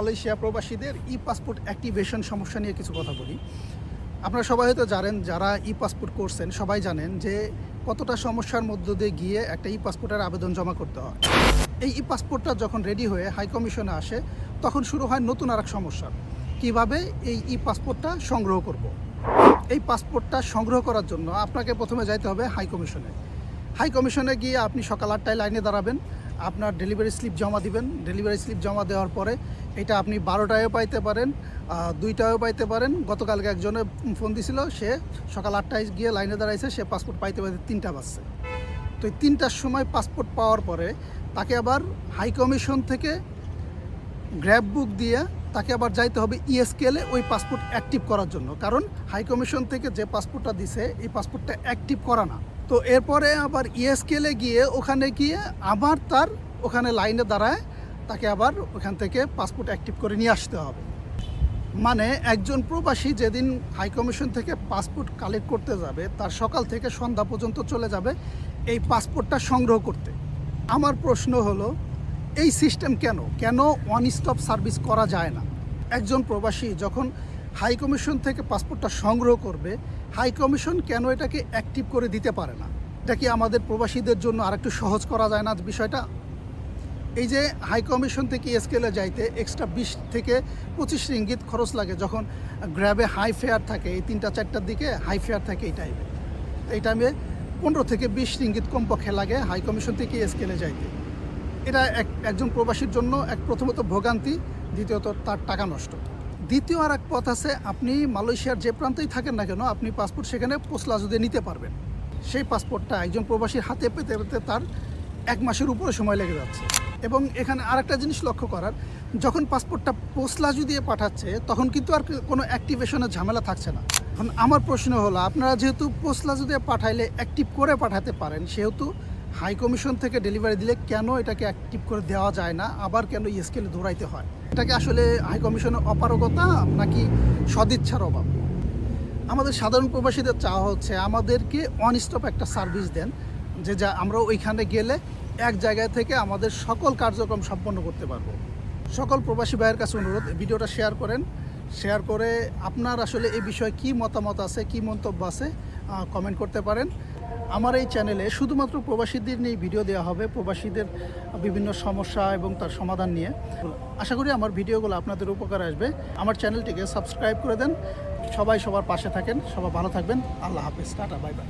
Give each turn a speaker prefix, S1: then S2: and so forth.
S1: Malaysia প্রবাসীদের ই passport activation সমস্যা নিয়ে কিছু কথা বলি। আপনারা সবাই হয়তো জানেন, যারা ই পাসপোর্ট করছেন, সবাই জানেন যে কতটা সমস্যার মধ্য দিয়ে গিয়ে একটা ই পাসপোর্টের আবেদন জমা করতে হয়। এই ই পাসপোর্টটা যখন রেডি হয়ে হাই কমিশনে আসে, তখন শুরু হয় নতুন আর এক সমস্যা। কীভাবে এই ই পাসপোর্টটা সংগ্রহ করব। এই পাসপোর্টটা সংগ্রহ করার জন্য আপনাকে প্রথমে যাইতে হবে হাই কমিশনে হাই কমিশনে গিয়ে আপনি সকাল আটটায় লাইনে দাঁড়াবেন। আপনার ডেলিভারি স্লিপ জমা দিবেন। ডেলিভারি স্লিপ জমা দেওয়ার পরে এটা আপনি বারোটায়ও পাইতে পারেন দুইটায়ও পাইতে পারেন। গতকালকে একজনে ফোন দিছিল, সে সকাল আটটায় গিয়ে লাইনে দাঁড়াইছে, সে পাসপোর্ট পাইতে পাইতে তিনটা বাজছে। তো এই তিনটার সময় পাসপোর্ট পাওয়ার পরে তাকে আবার হাই কমিশন থেকে গ্র্যাব বুক দিয়ে তাকে আবার যাইতে হবে E ইএসকেলে ওই পাসপোর্ট অ্যাক্টিভ করার জন্য। কারণ হাই কমিশন থেকে যে পাসপোর্টটা দিছে, এই পাসপোর্টটা অ্যাক্টিভ করা না। তো এরপরে আবার E ইএসকেলে গিয়ে ওখানে গিয়ে আবার তার ওখানে লাইনে দাঁড়ায়, তাকে আবার ওখান থেকে পাসপোর্ট অ্যাক্টিভ করে নিয়ে আসতে হবে। মানে একজন প্রবাসী যেদিন হাই কমিশন থেকে পাসপোর্ট কালেক্ট করতে যাবে, তার সকাল থেকে সন্ধ্যা পর্যন্ত চলে যাবে এই পাসপোর্টটা সংগ্রহ করতে। আমার প্রশ্ন হলো, এই সিস্টেম কেন? কেন ওয়ান স্টপ সার্ভিস করা যায় না? একজন প্রবাসী যখন হাই কমিশন থেকে পাসপোর্টটা সংগ্রহ করবে। হাই কমিশন কেন এটাকে অ্যাক্টিভ করে দিতে পারে না? এটা কি আমাদের প্রবাসীদের জন্য আরেকটু সহজ করা যায় না বিষয়টা? এই যে হাই কমিশন থেকে স্কেলে যাইতে এক্সট্রা বিশ থেকে পঁচিশ রিঙ্গিত খরচ লাগে যখন গ্র্যাবে হাই ফেয়ার থাকে, এই তিনটা চারটার দিকে হাই ফেয়ার থাকে এই টাইমে এই টাইমে পনেরো থেকে বিশ রিঙ্গিত কমপক্ষে লাগে হাই কমিশন থেকে স্কেলে যাইতে। এটা এক, একজন প্রবাসীর জন্য এক প্রথমত ভোগান্তি, দ্বিতীয়ত তার টাকা নষ্ট। দ্বিতীয় আর এক পথ আছে, আপনি মালয়েশিয়ার যে প্রান্তেই থাকেন না কেন, আপনি পাসপোর্ট সেখানে পোস্টলা যদি নিতে পারবেন। সেই পাসপোর্টটা একজন প্রবাসীর হাতে পেতে পেতে তার এক মাসের উপরে সময় লেগে যাচ্ছে। এবং এখানে আরেকটা জিনিস লক্ষ্য করার, যখন পাসপোর্টটা পোস্টলাজু দিয়ে পাঠাচ্ছে, তখন কিন্তু আর কোনো অ্যাক্টিভেশনের ঝামেলা থাকছে না। এখন আমার প্রশ্ন হলো, আপনারা যেহেতু পোস্টলাজু দিয়ে পাঠাইলে অ্যাক্টিভ করে পাঠাতে পারেন, সেহেতু হাই কমিশন থেকে ডেলিভারি দিলে কেন এটাকে অ্যাক্টিভ করে দেওয়া যায় না? আবার কেন স্কেলে দৌড়াইতে হয়? এটাকে আসলে হাই কমিশনের অপারগতা নাকি সদিচ্ছার অভাব? আমাদের সাধারণ প্রবাসীদের চাওয়া হচ্ছে আমাদেরকে ওয়ান স্টপ একটা সার্ভিস দেন, যে যা আমরা ওইখানে গেলে এক জায়গায় থেকে আমাদের সকল কার্যক্রম সম্পন্ন করতে পারব। সকল প্রবাসী ভাইয়ের কাছে অনুরোধ, ভিডিওটা শেয়ার করেন। শেয়ার করে আপনার আসলে এই বিষয়ে কি মতামত আছে, কি মন্তব্য আছে কমেন্ট করতে পারেন। আমার এই চ্যানেলে শুধুমাত্র প্রবাসীদের নিয়ে ভিডিও দেওয়া হবে, প্রবাসীদের বিভিন্ন সমস্যা এবং তার সমাধান নিয়ে। আশা করি আমার ভিডিওগুলো আপনাদের উপকার আসবে। আমার চ্যানেলটিকে সাবস্ক্রাইব করে দেন। সবাই সবার পাশে থাকেন, সবাই ভালো থাকবেন। আল্লাহ হাফিজ, টাটা বাই বাই